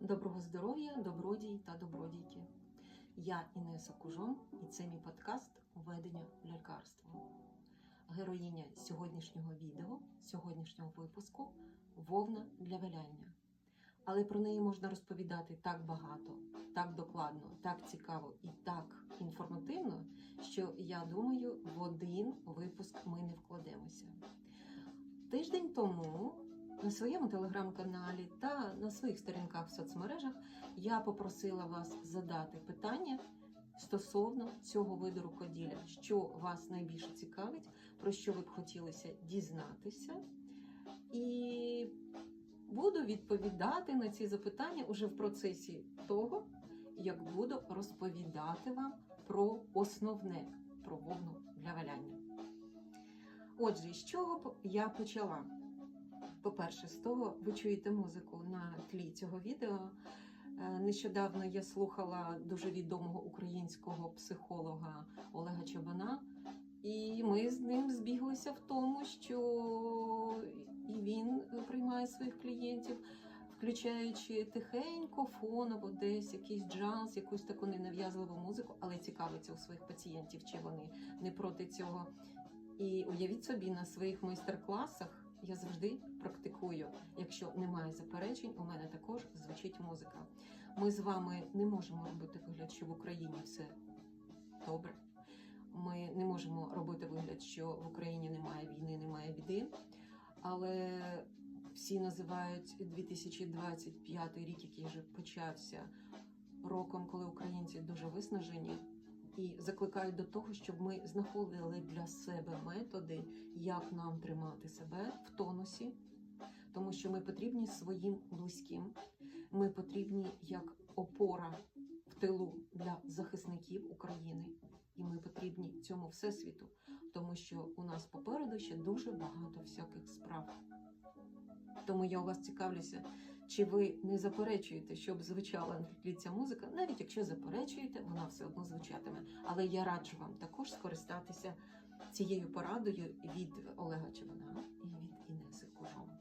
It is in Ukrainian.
Доброго здоров'я, добродій та добродійки. Я Інеса Кужон, і це мій подкаст Ведення в лялькарство. Героїня сьогоднішнього відео, сьогоднішнього випуску Вовна для валяння. Але про неї можна розповідати так багато, так докладно, так цікаво і так інформативно, що я думаю, в один випуск ми не вкладемося. Тиждень тому на своєму телеграм-каналі та на своїх сторінках в соцмережах я попросила вас задати питання стосовно цього виду рукоділля, що вас найбільше цікавить, про що ви б хотілося дізнатися. І буду відповідати на ці запитання уже в процесі того, як буду розповідати вам про основне, про вовну для валяння. Отже, з чого б я почала? По-перше, з того ви чуєте музику на тлі цього відео. Е, Нещодавно я слухала дуже відомого українського психолога Олега Чабана, і ми з ним збіглися в тому, що і він приймає своїх клієнтів, включаючи тихенько, фоново, десь якийсь джаз, якусь таку ненав'язливу музику, але цікавиться у своїх пацієнтів, чи вони не проти цього. І уявіть собі, на своїх майстер-класах я завжди практикую. Якщо немає заперечень, у мене також звучить музика. Ми з вами не можемо робити вигляд, що в Україні все добре. Ми не можемо робити вигляд, що в Україні немає війни, немає біди. Але всі називають 2025 рік, який вже почався роком, коли українці дуже виснажені і закликають до того, щоб ми знаходили для себе методи, як нам тримати себе в тонусі, тому що ми потрібні своїм близьким, ми потрібні як опора в тилу для захисників України, і ми потрібні цьому всесвіту, тому що у нас попереду ще дуже багато всяких справ. Тому я у вас цікавлюся, чи ви не заперечуєте, щоб звучала на ця музика, навіть якщо заперечуєте, вона все одно звучатиме. Але я раджу вам також скористатися цією порадою від Олега Чевана і від Інеси Кужон.